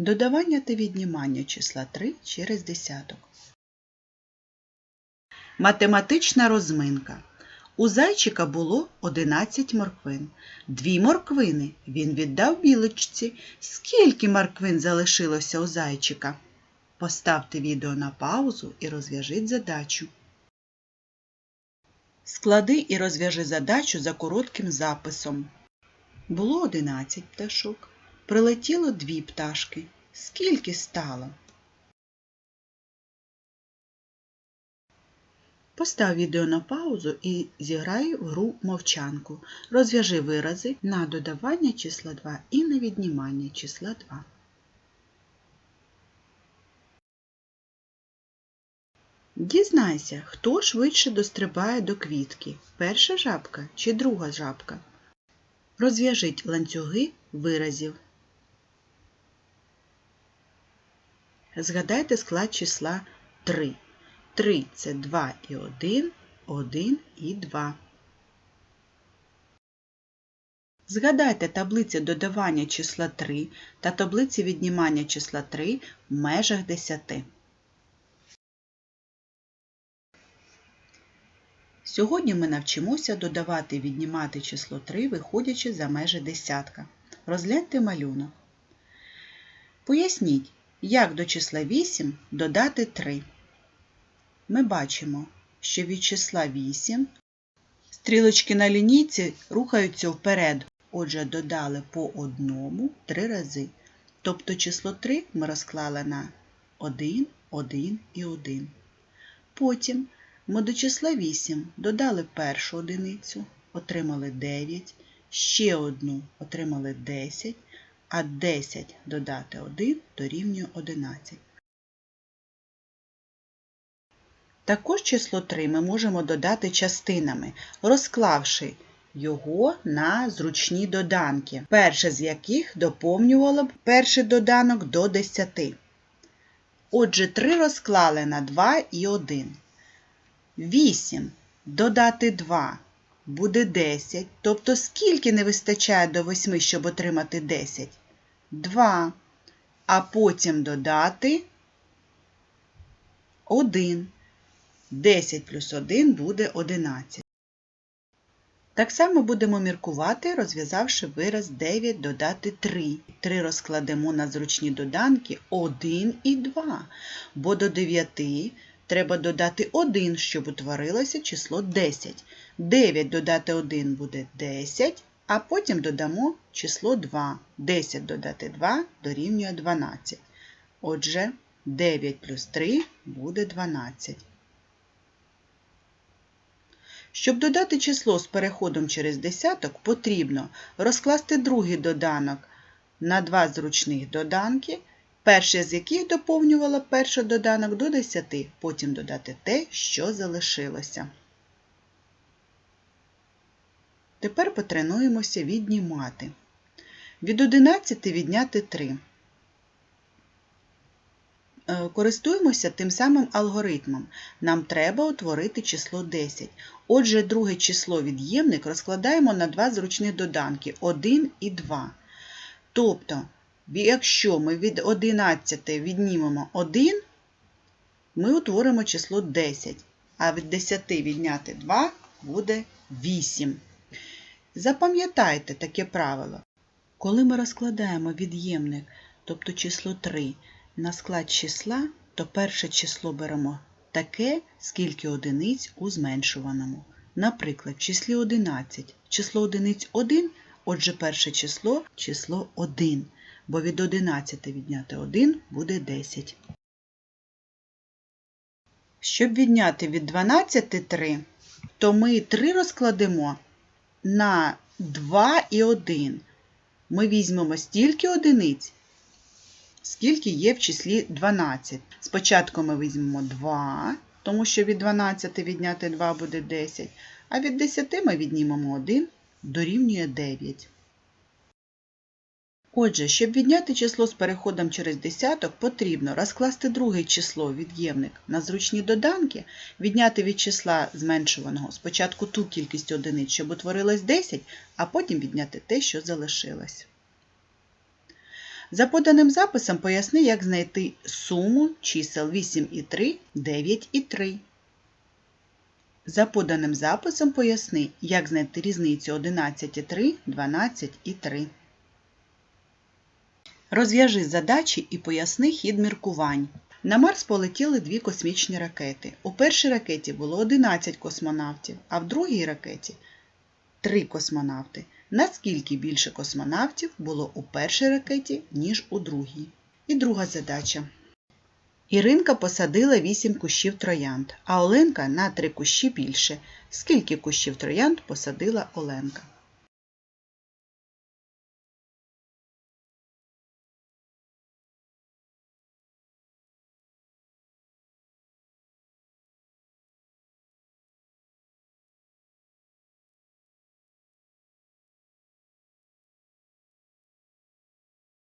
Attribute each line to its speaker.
Speaker 1: Додавання та віднімання числа 3 через десяток. Математична розминка. У зайчика було 11 морквин. Дві морквини він віддав білочці. Скільки морквин залишилося у зайчика? Поставте відео на паузу і розв'яжіть задачу. Склади і розв'яжи задачу за коротким записом. Було 11 пташок. Прилетіло дві пташки. Скільки стало? Постав відео на паузу і зіграй в гру мовчанку. Розв'яжи вирази на додавання числа 2 і на віднімання числа 2. Дізнайся, хто швидше дострибає до квітки. Перша жабка чи друга жабка? Розв'яжіть ланцюги виразів. Згадайте склад числа 3. 3 це 2 і 1, 1 і 2. Згадайте таблиці додавання числа 3 та таблиці віднімання числа 3 в межах 10. Сьогодні ми навчимося додавати і віднімати число 3, виходячи за межі десятка. Розгляньте малюнок. Поясніть, як до числа 8 додати 3. Ми бачимо, що від числа 8 стрілочки на лінійці рухаються вперед. Отже, додали по одному 3 рази. Тобто число 3 ми розклали на 1, 1 і 1. Потім ми до числа 8 додали першу одиницю, отримали 9, ще одну отримали 10, а 10 додати 1 дорівнює 11. Також число 3 ми можемо додати частинами, розклавши його на зручні доданки, перше з яких доповнювало б перший доданок до 10. Отже, 3 розклали на 2 і 1. 8 додати 2 буде 10. Тобто скільки не вистачає до 8, щоб отримати 10? 2. А потім додати 1. 10 плюс 1 буде 11. Так само будемо міркувати, розв'язавши вираз 9 додати 3. 3 розкладемо на зручні доданки 1 і 2, бо до 9 треба додати 1, щоб утворилося число 10. 9 додати 1 буде 10, а потім додамо число 2. 10 додати 2 дорівнює 12. Отже, 9 плюс 3 буде 12. Щоб додати число з переходом через десяток, потрібно розкласти другий доданок на два зручних доданки, перше з яких доповнювало перший доданок до 10, потім додати те, що залишилося. Тепер потренуємося віднімати. Від 11 відняти 3. Е, користуємося тим самим алгоритмом. Нам треба утворити число 10. Отже, друге число від'ємник розкладаємо на два зручних доданки 1 і 2. Тобто, якщо ми від 11 віднімемо 1, ми утворимо число 10, а від 10 відняти 2 буде 8. Запам'ятайте таке правило. Коли ми розкладаємо від'ємник, тобто число 3, на склад числа, то перше число беремо таке, скільки одиниць у зменшуваному. Наприклад, в числі 11 число одиниць 1, отже, перше число число 1, бо від 11 відняти 1 буде 10. Щоб відняти від 12 3, то ми 3 розкладемо на 2 і 1. Ми візьмемо стільки одиниць, скільки є в числі 12. Спочатку ми візьмемо 2, тому що від 12 відняти 2 буде 10, а від 10 ми віднімемо 1, дорівнює 9. Отже, щоб відняти число з переходом через десяток, потрібно розкласти друге число від'ємник на зручні доданки, відняти від числа зменшуваного спочатку ту кількість одиниць, щоб утворилось 10, а потім відняти те, що залишилось. За поданим записом поясни, як знайти суму чисел 8 і 3, 9 і 3. За поданим записом поясни, як знайти різницю 11 і 3, 12 і 3. Розв'яжи задачі і поясни хід міркувань. На Марс полетіли дві космічні ракети. У першій ракеті було 11 космонавтів, а в другій ракеті 3 космонавти. Наскільки більше космонавтів було у першій ракеті, ніж у другій? І друга задача. Іринка посадила 8 кущів троянд, а Оленка на 3 кущі більше. Скільки кущів троянд посадила Оленка?